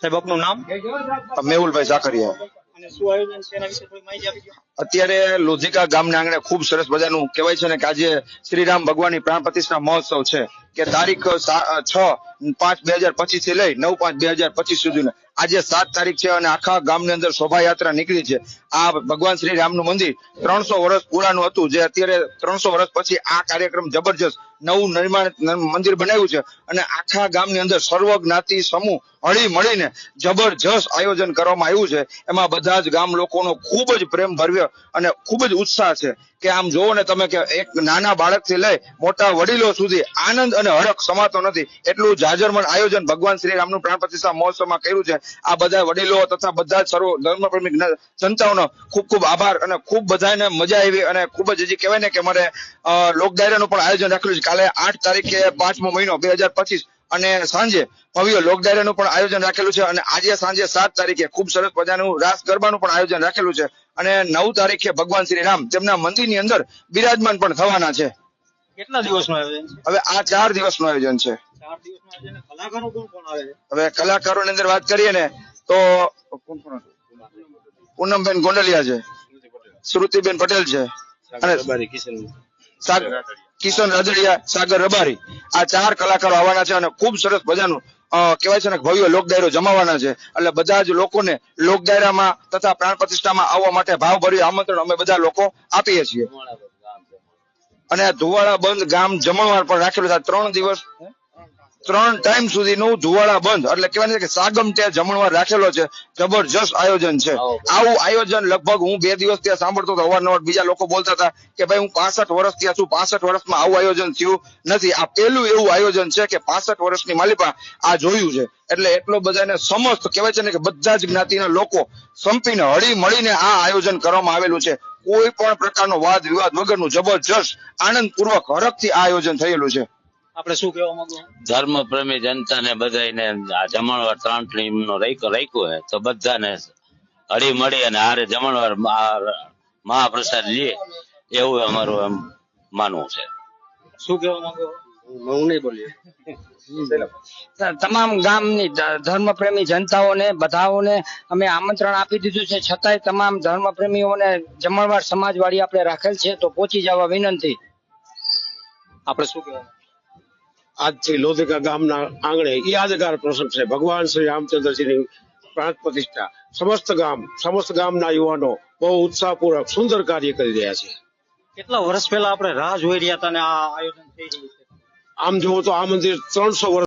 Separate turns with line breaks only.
સાહેબ આપનું નામ?
મેહુલભાઈ ઝાકરિયા. અત્યારે લોધિકા ગામના આંગણે ખૂબ સરસ મજાનું કહેવાય છે ને કે આજે શ્રીરામ ભગવાનની પ્રાણ પ્રતિષ્ઠા મહોત્સવ છે. કે તારીખ છ, પાંચ બે હજાર પચીસથી લઈ નવ પાંચ બે હજાર પચીસ સુધીના. આજે સાત તારીખ છે અને આખા ગામની અંદર શોભાયાત્રા નીકળી છે. આ ભગવાન શ્રી રામનું મંદિર ત્રણસો વર્ષ પુરાનું હતું, જે અત્યારે ત્રણસો વર્ષ પછી આ કાર્યક્રમ જબરજસ્ત નવું નિર્માણ મંદિર બનાવ્યું છે અને આખા ગામની અંદર સર્વ જ્ઞાતિ સમૂહ હળી મળીને જબરજસ્ત આયોજન કરવામાં આવ્યું છે. એમાં બધા જ ગામ લોકોનો ખૂબ જ પ્રેમ ભર્યો અને ખૂબ જ ઉત્સાહ છે કે આમ જોવો ને તમે કે એક નાના બાળકથી લઈ મોટા વડીલો સુધી આનંદ અને હરખ સમાતો નથી. એટલું જાજરમન આયોજન ભગવાન શ્રી રામનું પ્રાણ પ્રતિષ્ઠા મહોત્સવમાં કર્યું છે. આ બધા વડીલો તથા બધા સર્વ ધર્મપ્રેમી જનતાઓનો ખૂબ ખૂબ આભાર અને ખૂબ બધાને મજા આવી અને ખૂબ જ હજી કહેવાય ને કે મારે લોક ડાયરાનું પણ આયોજન રાખેલું છે. કાલે આઠ તારીખે પાંચમો મહિનો, બે હજાર પચીસ અને સાંજે ભવ્ય લોક ડાયરાનું પણ આયોજન રાખેલું છે અને આજે સાંજે સાત તારીખે ખૂબ સરસ મજાનું રાસ ગરબાનું પણ આયોજન રાખેલું છે અને નવ તારીખે ભગવાન શ્રી રામ તેમના મંદિરની અંદર બિરાજમાન પણ થવાના છે.
કેટલા દિવસનું આયોજન છે?
હવે આ ચાર દિવસનું આયોજન છે.
ચાર દિવસનું આયોજન કલાકારો કોણ કોણ આવે છે?
હવે કલાકારોની અંદર વાત કરીએ ને તો કોણ કોણ પૂનમબેન ગોંડલિયા છે શ્રુતિબેન પટેલ છે અને કિશન રાદડિયા સાગર રબારી. આ ચાર કલાકારો આવવાના છે અને ખૂબ સરસ મજાનું કેવાય કહેવાય છે ને ભવ્ય લોક ડાયરો જમાવાના છે. એટલે બધા જ લોકોને લોક ડાયરામાં તથા પ્રાણ પ્રતિષ્ઠામાં આવવા માટે ભાવભર્યું આમંત્રણ અમે બધા લોકો આપીએ છીએ. અને આ ધુવાળા બંધ ગામ જમણવાર પણ રાખેલું છે. ત્રણ દિવસ ત્રણ ટાઈમ સુધીનું ધુવાળા બંધ. એટલે કહેવાય કે સાગમ ત્યાં જમણવાર રાખેલો છે. જબરજસ્ત આયોજન છે. આવું. આયોજન લગભગ હું બે દિવસ ત્યાં સાંભળતો હતો. અવારનવાર બીજા લોકો બોલતા હતા કે ભાઈ હું પાસઠ વર્ષ ત્યાં છું. પાસઠ વર્ષમાં આવું આયોજન થયું નથી. આ પેલું એવું આયોજન છે કે પાસઠ વર્ષની માલિકા આ જોયું છે. એટલે એટલો બધાને સમસ્ત કહેવાય છે ને કે બધા જ જ્ઞાતિના લોકો સંપીને હળી મળીને આ આયોજન કરવામાં આવેલું છે. કોઈ પણ પ્રકારનો વાદ વિવાદ વગરનું જબરજસ્ત આનંદ પૂર્વક હરખથી આ આયોજન થયેલું છે.
આપણે શું કહેવા માંગો?
ધર્મ પ્રેમી જનતાને બધાને આ જમણવાર ત્રણ ટીમ નો રાખ્યો હે તો બધાને હળી મળી અને હારે જમણવાર મહાપ્રસાદ લે. એવું અમારું એમ માનવું છે.
શું કહેવા માંગો?
તમામ ગામની ધર્મપ્રેમી જનતાઓને બધાઓને અમે આમંત્રણ આપી દીધું છે. છતાંય તમામ ધર્મપ્રેમીઓને જમણવાર સમાજવાળી આપણે રાખેલ છે તો પહોંચી જવા વિનંતી.
આપણે શું કહેવાય?
આજથી લોધિકા ગામના આંગણે યાદગાર પ્રસંગ છે. ભગવાન શ્રી રામચંદ્રજીની પ્રાણ પ્રતિષ્ઠા. સમસ્ત ગામ સમસ્ત ગામના યુવાનો બહુ ઉત્સાહપૂર્વક સુંદર કાર્ય કરી રહ્યા છે.
કેટલા વર્ષ પહેલા આપણે રાહ જોઈ રહ્યા હતા અને આ આયોજન થઈ રહ્યું છે?
આમ જુઓ તો આ મંદિર ત્રણસો વર્ષ